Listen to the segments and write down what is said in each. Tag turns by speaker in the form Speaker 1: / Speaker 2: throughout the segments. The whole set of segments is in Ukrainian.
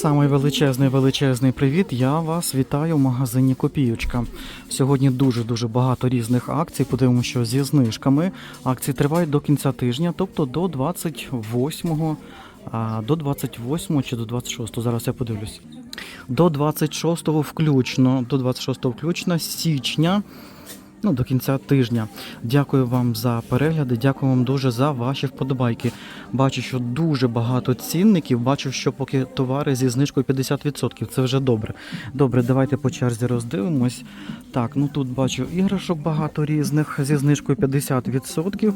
Speaker 1: Самий величезний величезний привіт. Я вас вітаю в магазині Копіючка. Сьогодні дуже дуже багато різних акцій. Подивимося, що зі знижками. Акції тривають до кінця тижня, тобто до 28 а, до 28 чи до 26, зараз я подивлюсь. До 26 включно, до 26 включно січня. Ну, до кінця тижня. Дякую вам за перегляди, дякую вам дуже за ваші вподобайки. Бачу, що дуже багато цінників. Бачу, що поки товари зі знижкою 50%. Це вже добре. Добре, давайте по черзі роздивимось. Так, ну тут бачу іграшок багато різних зі знижкою 50%.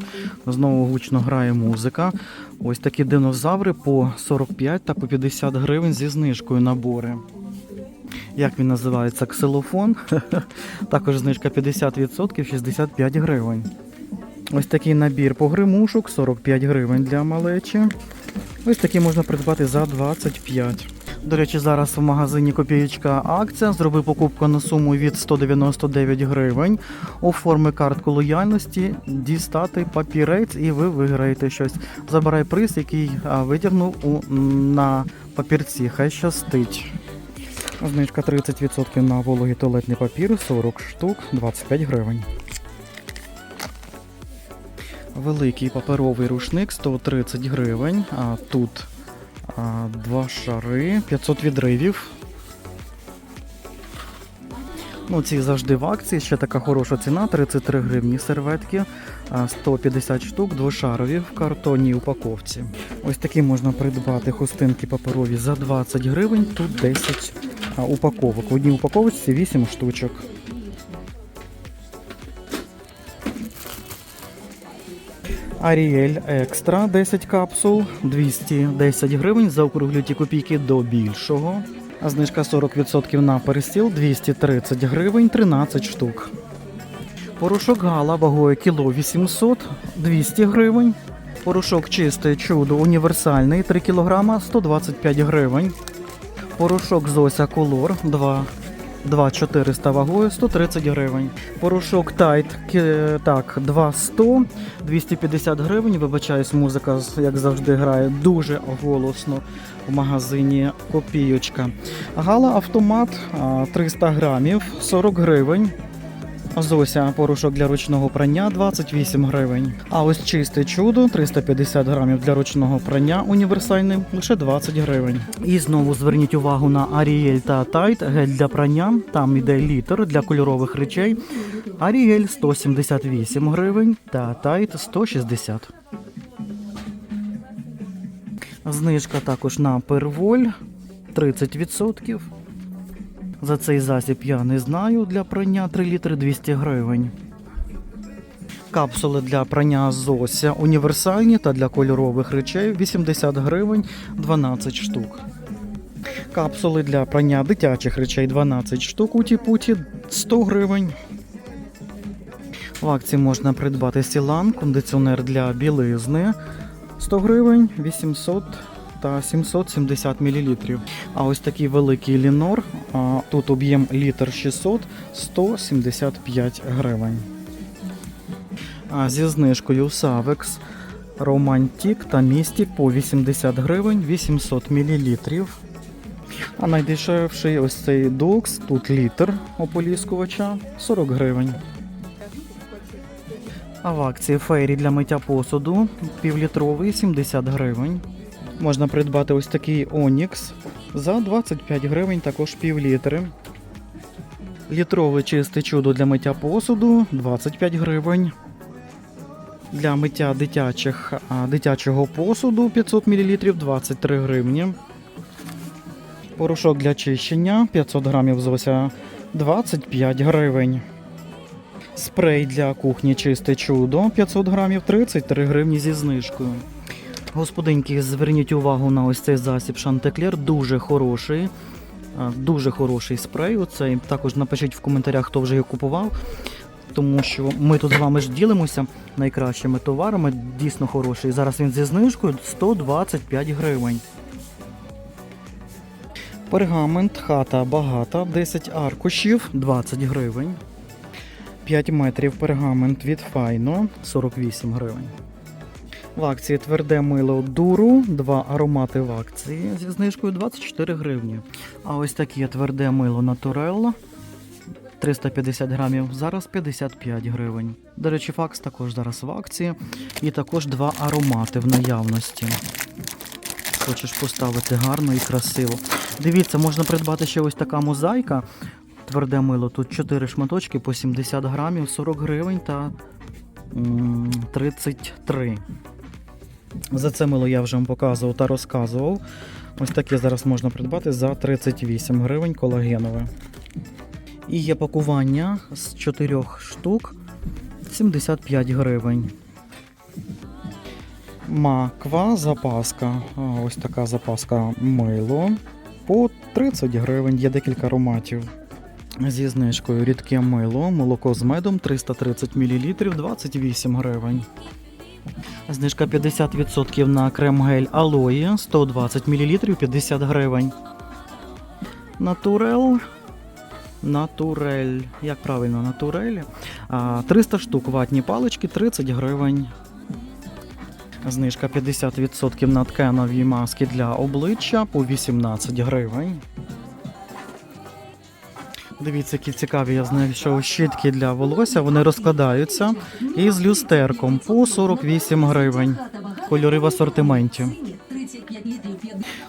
Speaker 1: Знову гучно грає музика. Ось такі динозаври по 45 та по 50 гривень зі знижкою набори. Як він називається? Ксилофон. Також знижка 50%, 65 гривень. Ось такий набір погримушок, 45 гривень для малечі. Ось такий можна придбати за 25. До речі, зараз в магазині Копієчка акція. Зроби покупку на суму від 199 гривень. Оформи картку лояльності, дістати папірець і ви виграєте щось. Забирай приз, який витягнув у, на папірці. Хай щастить. Знижка 30% на вологий туалетний папір, 40 штук, 25 гривень. Великий паперовий рушник 130 гривень. А тут а, два шари, 500 відривів. Ну, ці завжди в акції. Ще така хороша ціна, 33 гривні серветки, 150 штук, двошарові в картонній упаковці. Ось такі можна придбати хустинки паперові за 20 гривень, тут 10 а, упаковок. В одній упаковці 8 штучок. Аріель Екстра 10 капсул, 210 гривень, заокруглюйте копійки до більшого. А знижка 40% на перестіл 230 гривень, 13 штук. Порошок Гала вагою кіло 800, 200 гривень. Порошок чисте чудо універсальний 3 кг 125 гривень. Порошок Зося Колор 2 2400 вагою 130 гривень. Порошок Тайт так, 200 250 гривень. Вибачаюсь, музика як завжди грає дуже голосно в магазині Копійочка. Гала автомат 300 грамів 40 гривень. Зося порошок для ручного прання 28 гривень. А ось чисте чудо 350 грамів для ручного прання універсальний лише 20 гривень. І знову зверніть увагу на Аріель та Тайт гель для прання. Там іде літр для кольорових речей. Аріель 178 гривень та Тайт 160. Знижка також на перволь 30%. За цей засіб я не знаю для прання 3 літри 200 гривень. Капсули для прання Зося універсальні та для кольорових речей 80 гривень 12 штук. Капсули для прання дитячих речей 12 штук у Тіпуті 100 гривень. В акції можна придбати Сілан, кондиціонер для білизни 100 гривень 800 та 770 мл. А ось такий великий лінор. Тут об'єм літр 600 175 гривень. А зі знижкою Савекс Романтік та Містік по 80 гривень 800 мл. А найдешевший ось цей докс, тут літр ополіскувача 40 гривень. А в акції фейрі для миття посуду півлітровий 70 гривень. Можна придбати ось такий Онікс за 25 гривень, також пів літри. Літрове чисте чудо для миття посуду 25 гривень. Для миття дитячих, дитячого посуду 500 мл 23 гривні. Порошок для чищення 500 грамів зося 25 гривень. Спрей для кухні чисте чудо 500 грамів 33 гривні зі знижкою. Господинки, зверніть увагу на ось цей засіб Шантеклер, дуже хороший. Дуже хороший спрей. Оцей. Також напишіть в коментарях, хто вже його купував. Тому що ми тут з вами ж ділимося найкращими товарами. Дійсно хороший. Зараз він зі знижкою 125 гривень. Пергамент, хата багата, 10 аркушів, 20 гривень. 5 метрів пергамент від Файно 48 гривень. В акції тверде мило дуру, два аромати в акції зі знижкою 24 гривні. А ось таке тверде мило натурелла 350 грамів, зараз 55 гривень. До речі, факс також зараз в акції. І також два аромати в наявності. Хочеш поставити гарно і красиво. Дивіться, можна придбати ще ось така мозаїка. Тверде мило. Тут 4 шматочки по 70 грамів, 40 гривень та 33. За це мило я вже вам показував та розказував. Ось таке зараз можна придбати за 38 гривень колагенове. І є пакування з 4 штук 75 гривень. Маква запаска. Ось така запаска мило. По 30 гривень є декілька ароматів. Зі знижкою рідке мило, молоко з медом 330 мл 28 гривень. Знижка 50% на крем-гель алої 120 мл 50 гривень. Натурел. Натурель. Як правильно, натурель? 300 штук ватні палички 30 гривень. Знижка 50% на тканові маски для обличчя по 18 гривень. Дивіться, які цікаві, я знайшов щітки для волосся, вони розкладаються. І з люстерком по 48 гривень. Кольори в асортименті.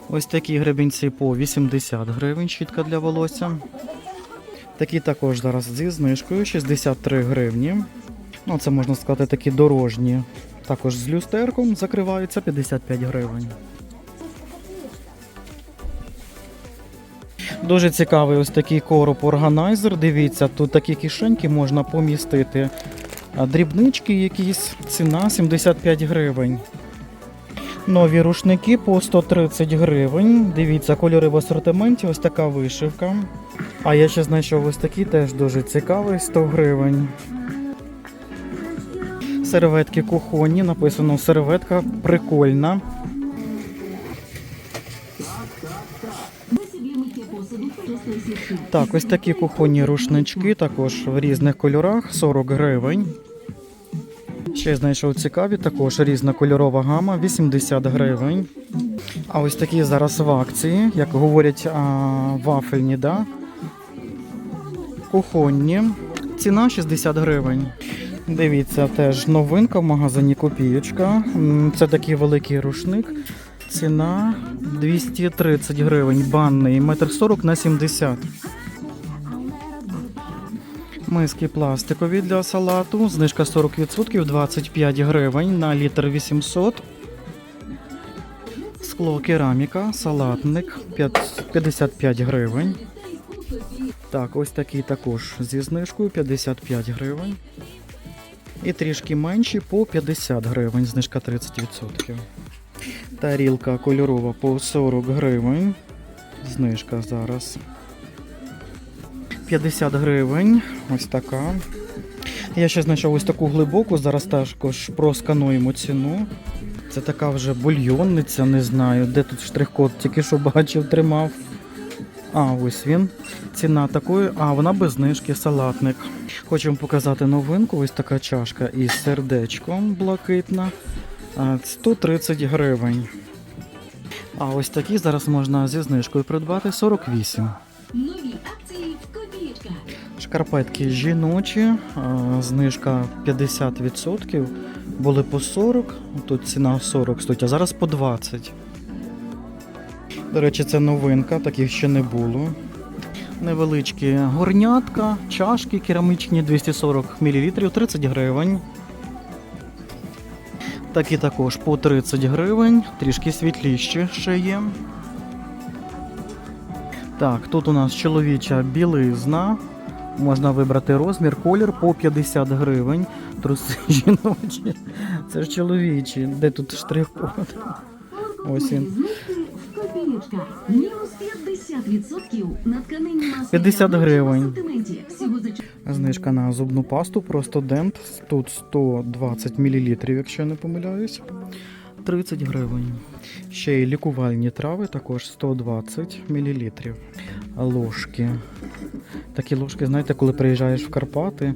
Speaker 1: Ось такі гребінці по 80 гривень, щітка для волосся. Такі також зараз зі знижкою 63 гривні. Ну, це можна сказати такі дорожні. Також з люстерком закриваються 55 гривень. Дуже цікавий ось такий короб органайзер. Дивіться, тут такі кишеньки можна помістити. Дрібнички якісь, ціна 75 гривень. Нові рушники по 130 гривень. Дивіться, кольори в асортименті, ось така вишивка. А я ще знайшов ось такий теж дуже цікавий 100 гривень. Серветки кухонні, написано серветка прикольна. Так, ось такі кухонні рушнички, також в різних кольорах, 40 гривень. Ще знайшов цікаві, також різна кольорова гама, 80 гривень. А ось такі зараз в акції, як говорять, а, вафельні, да? кухонні. Ціна 60 гривень. Дивіться, теж новинка в магазині Копієчка. Це такий великий рушник. Ціна 230 гривень. Банний, метр 40 на 70. Миски пластикові для салату. Знижка 40%, 25 гривень на літр 800. Скло кераміка, салатник 55 гривень. Так, ось такий також зі знижкою 55 гривень. І трішки менші по 50 гривень, знижка 30%. Тарілка кольорова по 40 гривень. Знижка зараз. 50 гривень. Ось така. Я ще знайшов ось таку глибоку, зараз також проскануємо ціну. Це така вже бульйонниця, не знаю, де тут штрих-код, тільки що бачив, тримав. А, ось він. Ціна такої, а вона без знижки, салатник. Хочу вам показати новинку. Ось така чашка із сердечком блакитна. А, 130 гривень. А ось такі зараз можна зі знижкою придбати 48.
Speaker 2: Нові акції в копієчка.
Speaker 1: Шкарпетки жіночі, знижка 50%. Були по 40, тут ціна 40 стоїть, а зараз по 20. До речі, це новинка, таких ще не було. Невеличкі горнятка, чашки керамічні 240 мл, 30 гривень. Такі також по 30 гривень, трішки світліші ще є. Так, тут у нас чоловіча білизна. Можна вибрати розмір, колір по 50 гривень. Труси жіночі. Це ж чоловічі. Де тут штрих-код? Ось він.
Speaker 2: Знижки в копієчка. Мінус 50% на тканині маски
Speaker 1: 50
Speaker 2: для обличчя в
Speaker 1: гривень. Знижка на зубну пасту просто дент. Тут 120 мл, якщо я не помиляюсь. 30 гривень. Ще й лікувальні трави, також 120 мл. Ложки. Такі ложки, знаєте, коли приїжджаєш в Карпати,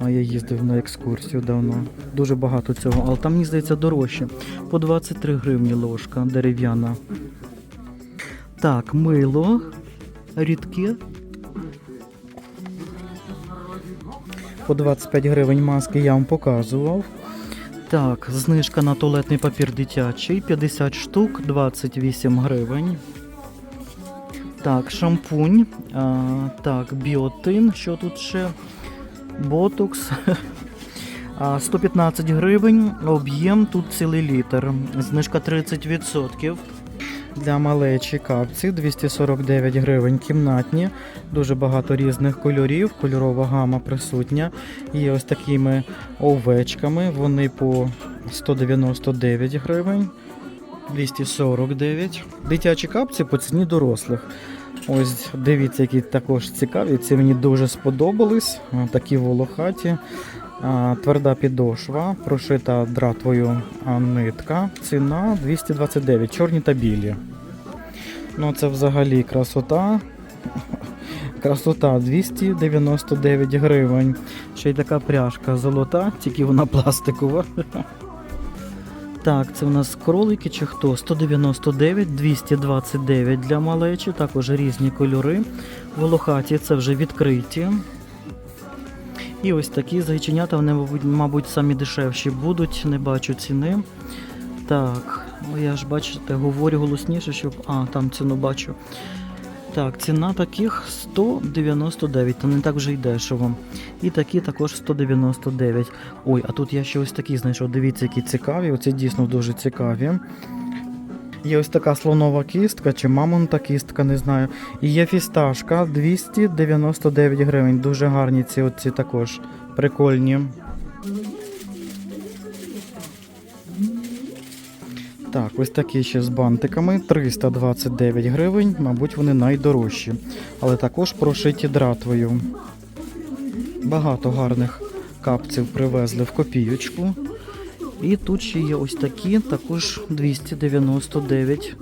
Speaker 1: А я їздив на екскурсію давно. Дуже багато цього, але там, мені здається, дорожче. По 23 гривні ложка дерев'яна. Так, мило рідке. По 25 гривень маски я вам показував. Так, знижка на туалетний папір дитячий 50 штук, 28 гривень. Так, шампунь. А, так, біотин. Що тут ще? Ботокс. 115 гривень. Об'єм тут цілий літр. Знижка 30%. Для малечі капці 249 гривень кімнатні. Дуже багато різних кольорів. Кольорова гама присутня. Є ось такими овечками. Вони по 199 гривень. 249. Дитячі капці по ціні дорослих. Ось дивіться, які також цікаві. Ці мені дуже сподобались. Такі волохаті. Тверда підошва, прошита дратвою нитка. Ціна 229, чорні та білі. Ну, це взагалі красота. Красота 299 гривень. Ще й така пряжка золота, тільки вона пластикова. Так, це у нас кролики чи хто? 199, 229 для малечі, також різні кольори. Волохаті це вже відкриті. І ось такі зайченята, вони, мабуть, самі дешевші будуть, не бачу ціни. Так, ну я ж бачите, говорю голосніше, щоб. А, там ціну бачу. Так, ціна таких 199, то не так вже й дешево. І такі також 199. Ой, а тут я ще ось такі знайшов. Дивіться, які цікаві. Оці дійсно дуже цікаві. Є ось така слонова кістка чи мамонта кістка, не знаю. І є фісташка 299 гривень. Дуже гарні ці оці також. Прикольні. Так, ось такі ще з бантиками 329 гривень, мабуть, вони найдорожчі, але також прошиті дратвою. Багато гарних капців привезли в копійочку. І тут ще є ось такі, також 299.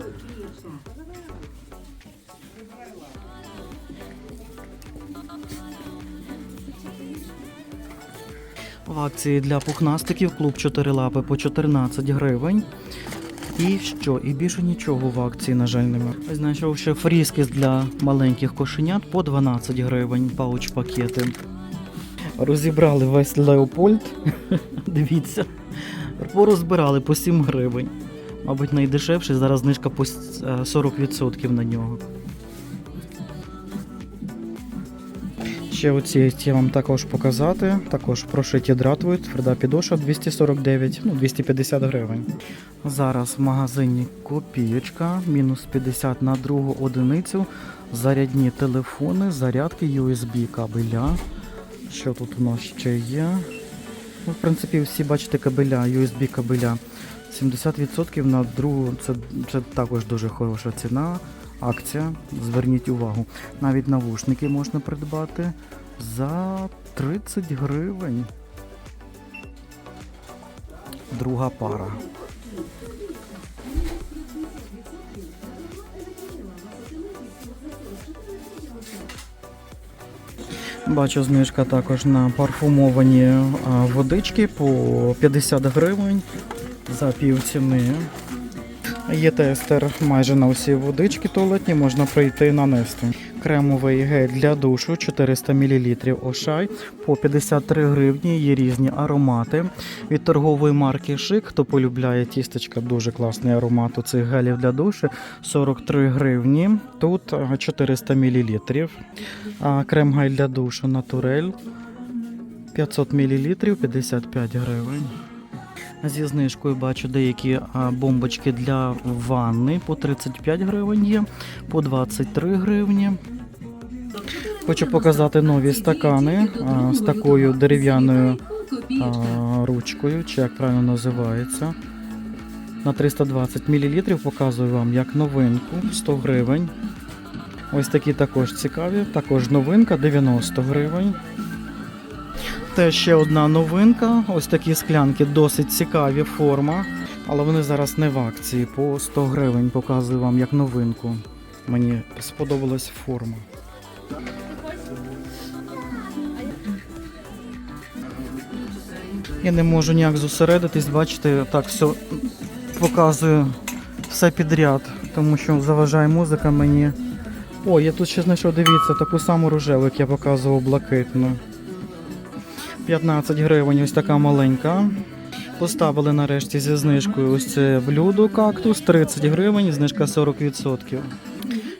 Speaker 1: В акції для пухнастиків клуб 4 лапи по 14 гривень. І що? І більше нічого в акції, на жаль, немає. Знайшов ще фріскіс для маленьких кошенят по 12 гривень пауч пакети. Розібрали весь Леопольд. Дивіться. Порозбирали по 7 гривень. Мабуть, найдешевший, зараз знижка по е, 40% на нього. Ще оці ті вам також показати. Також прошиті дратвою, тверда підошва 249, ну 250 гривень. Зараз в магазині копієчка, мінус 50 на другу одиницю. Зарядні телефони, зарядки USB кабеля. Що тут у нас ще є? Ну, в принципі, всі бачите кабеля, USB кабеля. 70% на другу, це, це також дуже хороша ціна. Акція, зверніть увагу. Навіть навушники можна придбати за 30 гривень. Друга пара. Бачу знижка також на парфумовані водички по 50 гривень за пів ціни. Є тестер майже на усі водички туалетні, можна прийти нанести. Кремовий гель для душу 400 мл Ошай по 53 гривні. Є різні аромати. Від торгової марки Шик, хто полюбляє тістечка, дуже класний аромат у цих гелів для душу. 43 гривні. Тут 400 мл. Крем-гель для душу Натурель 500 мл 55 гривень. Зі знижкою бачу деякі бомбочки для ванни по 35 гривень є, по 23 гривні. Хочу показати нові стакани а, з такою дерев'яною ручкою, чи як правильно називається. На 320 мл показую вам як новинку 100 гривень. Ось такі також цікаві, також новинка 90 гривень. Те ще одна новинка. Ось такі склянки досить цікаві, форма. Але вони зараз не в акції. По 100 гривень показую вам як новинку. Мені сподобалась форма. Я не можу ніяк зосередитись, бачите, так все показую все підряд, тому що заважає музика мені. О, я тут ще знайшов, дивіться, таку саму рожеву, як я показував блакитну. 15 гривень, ось така маленька. Поставили нарешті зі знижкою ось це блюдо кактус 30 гривень, знижка 40%.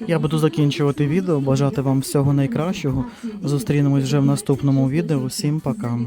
Speaker 1: Я буду закінчувати відео, бажати вам всього найкращого. Зустрінемось вже в наступному відео. Всім пока.